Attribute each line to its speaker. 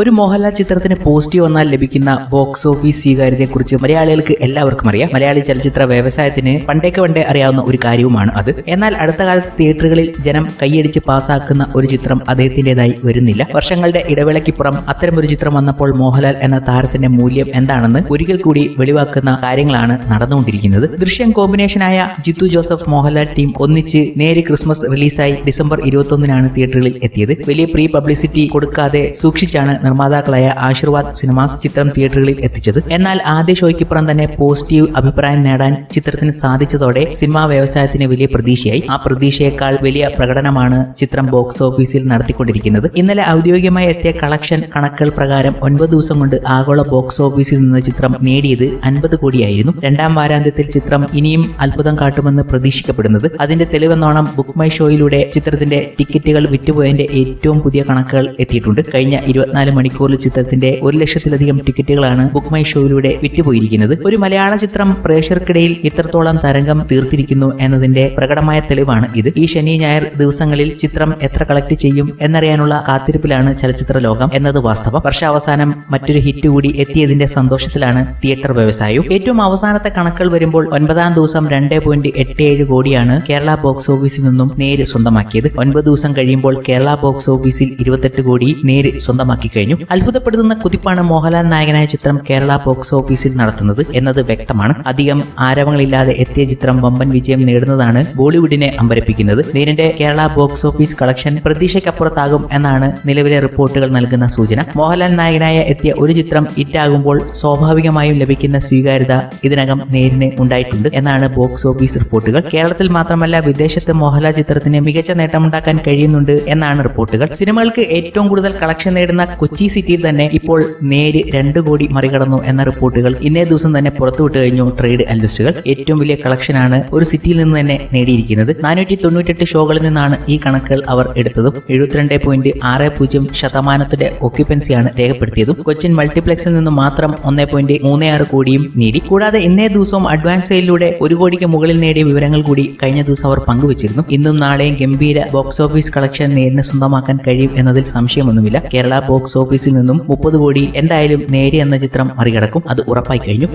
Speaker 1: ഒരു മോഹൻലാൽ ചിത്രത്തിന് പോസിറ്റീവ് വന്നാൽ ലഭിക്കുന്ന ബോക്സ് ഓഫീസ് സ്വീകാര്യതയെക്കുറിച്ച് മലയാളികൾക്ക് എല്ലാവർക്കും അറിയാം. മലയാളി ചലച്ചിത്ര വ്യവസായത്തിന് പണ്ടേക്ക് പണ്ടേ അറിയാവുന്ന ഒരു കാര്യവുമാണ് അത്. എന്നാൽ അടുത്ത കാലത്ത് തിയേറ്ററുകളിൽ ജനം കൈയടിച്ച് പാസ്സാക്കുന്ന ഒരു ചിത്രം അദ്ദേഹത്തിന്റെതായി വരുന്നില്ല. വർഷങ്ങളുടെ ഇടവേളയ്ക്കിപ്പുറം അത്തരമൊരു ചിത്രം വന്നപ്പോൾ മോഹൻലാൽ എന്ന താരത്തിന്റെ മൂല്യം എന്താണെന്ന് ഒരിക്കൽ കൂടി വെളിവാക്കുന്ന കാര്യങ്ങളാണ് നടന്നുകൊണ്ടിരിക്കുന്നത്. ദൃശ്യം കോമ്പിനേഷനായ ജിത്തു ജോസഫ് മോഹൻലാൽ ടീം ഒന്നിച്ച് നേര് ക്രിസ്മസ് റിലീസായി ഡിസംബർ ഇരുപത്തൊന്നിനാണ് തിയേറ്ററുകളിൽ എത്തിയത്. വലിയ പ്രീ പബ്ലിസിറ്റി കൊടുക്കാതെ സൂക്ഷിച്ചാണ് നിർമ്മാതാക്കളായ ആശീർവാദ് സിനിമാസ് ചിത്രം തിയേറ്ററുകളിൽ എത്തിച്ചത്. എന്നാൽ ആദ്യ ഷോയ്ക്കിപ്പുറം തന്നെ പോസിറ്റീവ് അഭിപ്രായം നേടാൻ ചിത്രത്തിന് സാധിച്ചതോടെ സിനിമാ വ്യവസായത്തിന് വലിയ പ്രതീക്ഷയായി. ആ പ്രതീക്ഷയേക്കാൾ വലിയ പ്രകടനമാണ് ചിത്രം ബോക്സ് ഓഫീസിൽ നടത്തിക്കൊണ്ടിരിക്കുന്നത്. ഇന്നലെ ഔദ്യോഗികമായി എത്തിയ കളക്ഷൻ കണക്കുകൾ പ്രകാരം ഒൻപത് ദിവസം കൊണ്ട് ആഗോള ബോക്സ് ഓഫീസിൽ നിന്ന് ചിത്രം നേടിയത് അൻപത് കോടിയായിരുന്നു. രണ്ടാം വാരാന്ത്യത്തിൽ ചിത്രം ഇനിയും അത്ഭുതം കാട്ടുമെന്ന് പ്രതീക്ഷിക്കപ്പെടുന്നത്. അതിന്റെ തെളിവെന്നോണം ബുക്ക് മൈ ഷോയിലൂടെ ചിത്രത്തിന്റെ ടിക്കറ്റുകൾ വിറ്റുപോയതിന്റെ ഏറ്റവും പുതിയ കണക്കുകൾ എത്തിയിട്ടുണ്ട്. കഴിഞ്ഞ ഇരുപത്തിനാല് മണിക്കൂറിൽ ചിത്രത്തിന്റെ ഒരു ലക്ഷത്തിലധികം ടിക്കറ്റുകളാണ് ബുക്ക് മൈ ഷോയിലൂടെ വിറ്റുപോയിരിക്കുന്നത്. ഒരു മലയാള ചിത്രം പ്രേക്ഷകർക്കിടയിൽ ഇത്രത്തോളം തരംഗം തീർത്തിരിക്കുന്നു എന്നതിന്റെ പ്രകടമായ തെളിവാണ് ഇത്. ഈ ശനി ഞായർ ദിവസങ്ങളിൽ ചിത്രം എത്ര കളക്ട് ചെയ്യും എന്നറിയാനുള്ള കാത്തിരിപ്പിലാണ് ചലച്ചിത്ര ലോകം എന്നത് വാസ്തവം. വർഷാവസാനം മറ്റൊരു ഹിറ്റ് കൂടി എത്തിയതിന്റെ സന്തോഷത്തിലാണ് തിയേറ്റർ വ്യവസായവും. ഏറ്റവും അവസാനത്തെ കണക്കുകൾ വരുമ്പോൾ ഒൻപതാം ദിവസം രണ്ട് പോയിന്റ് എട്ട് ഏഴ് കോടിയാണ് കേരള ബോക്സ് ഓഫീസിൽ നിന്നും നേര് സ്വന്തമാക്കിയത്. ഒൻപത് ദിവസം കഴിയുമ്പോൾ കേരള ബോക്സ് ഓഫീസിൽ ഇരുപത്തെട്ട് കോടി നേര് സ്വന്തമാക്കി കഴിഞ്ഞു. അത്ഭുതപ്പെടുത്തുന്ന കുതിപ്പാണ് മോഹൻലാൽ നായകനായ ചിത്രം കേരള ബോക്സ് ഓഫീസിൽ നടത്തുന്നത് എന്നത് വ്യക്തമാണ്. അധികം ആരവങ്ങളില്ലാതെ എത്തിയ ചിത്രം വമ്പൻ വിജയം നേടുന്നതാണ് ബോളിവുഡിനെ അമ്പരപ്പിക്കുന്നത്. നേരിന്റെ കേരള ബോക്സ് ഓഫീസ് കളക്ഷൻ പ്രതീക്ഷയ്ക്കപ്പുറത്താകും എന്നാണ് നിലവിലെ റിപ്പോർട്ടുകൾ നൽകുന്ന സൂചന. മോഹൻലാൽ നായകനായ എത്തിയ ഒരു ചിത്രം ഹിറ്റാകുമ്പോൾ സ്വാഭാവികമായും ലഭിക്കുന്ന സ്വീകാര്യത ഇതിനകം നേരിന് ഉണ്ടായിട്ടുണ്ട് എന്നാണ് ബോക്സ് ഓഫീസ് റിപ്പോർട്ടുകൾ. കേരളത്തിൽ മാത്രമല്ല വിദേശത്ത് മോഹൻലാൽ ചിത്രത്തിന് മികച്ച നേട്ടമുണ്ടാക്കാൻ കഴിയുന്നുണ്ട് എന്നാണ് റിപ്പോർട്ടുകൾ. സിനിമകൾക്ക് ഏറ്റവും കൂടുതൽ കളക്ഷൻ നേടുന്ന സിറ്റിയിൽ തന്നെ ഇപ്പോൾ നേര് രണ്ട് കോടി മറികടന്നു എന്ന റിപ്പോർട്ടുകൾ ഇന്നേ ദിവസം തന്നെ പുറത്തുവിട്ട് കഴിഞ്ഞു ട്രേഡ് അനലിസ്റ്റുകൾ. ഏറ്റവും വലിയ കളക്ഷനാണ് ഒരു സിറ്റിയിൽ നിന്ന് തന്നെ നേടിയിരിക്കുന്നത്. നാനൂറ്റി തൊണ്ണൂറ്റെട്ട് ഷോകളിൽ നിന്നാണ് ഈ കണക്കുകൾ അവർ എടുത്തതും. എഴുപത്തിരണ്ട് പോയിന്റ് ആറ് പൂജ്യം ശതമാനത്തിന്റെ ഒക്യുപ്പൻസിയാണ് രേഖപ്പെടുത്തിയതും. കൊച്ചിൻ മൾട്ടിപ്ലക്സിൽ നിന്ന് മാത്രം ഒന്നേ പോയിന്റ് മൂന്ന് ആറ് കോടിയും നേടി. കൂടാതെ ഇന്നേ ദിവസവും അഡ്വാൻസ് സെയിലൂടെ ഒരു കോടിക്ക് മുകളിൽ നേടിയ വിവരങ്ങൾ കൂടി കഴിഞ്ഞ ദിവസം അവർ പങ്കുവച്ചിരുന്നു. ഇന്നും നാളെയും ഗംഭീര ബോക്സ് ഓഫീസ് കളക്ഷൻ നേരിന് സ്വന്തമാക്കാൻ കഴിയും എന്നതിൽ സംശയമൊന്നുമില്ല. കേരള ബോക്സ് ഓഫീസിൽ നിന്നും മുപ്പത് കോടി എന്തായാലും നേരി എന്ന ചിത്രം മറികടക്കും. അത് ഉറപ്പായി കഴിഞ്ഞു.